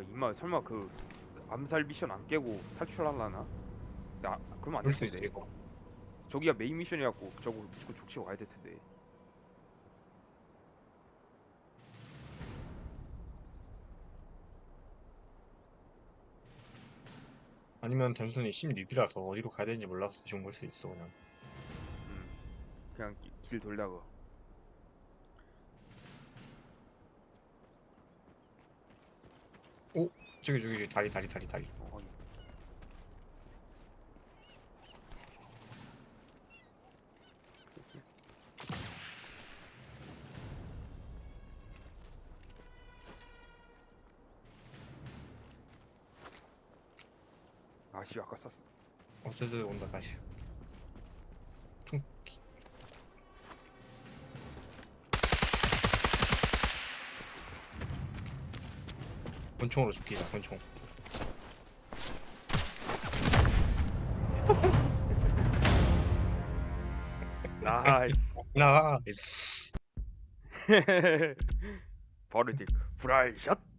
임마 설마 그 암살 미션 안 깨고 탈출하려나? 나 그러면 안 될 텐데. 이거. 저기가 메인 미션이갖고 저거 무조건 족치고 가야 될 텐데. 아니면 단순히 16이라서 어디로 가야 되는지 몰라서 대충 볼 수 있어 그냥. 음. 그냥 기- 길 돌다가. 저기 저기 저기 다리 다리 다리 다리. 어. 아씨 아까 쐈어. 어쩌다 온다 다시. 권총으로 죽기다 권총. 나이스. 나 바로 이제 브라이샷.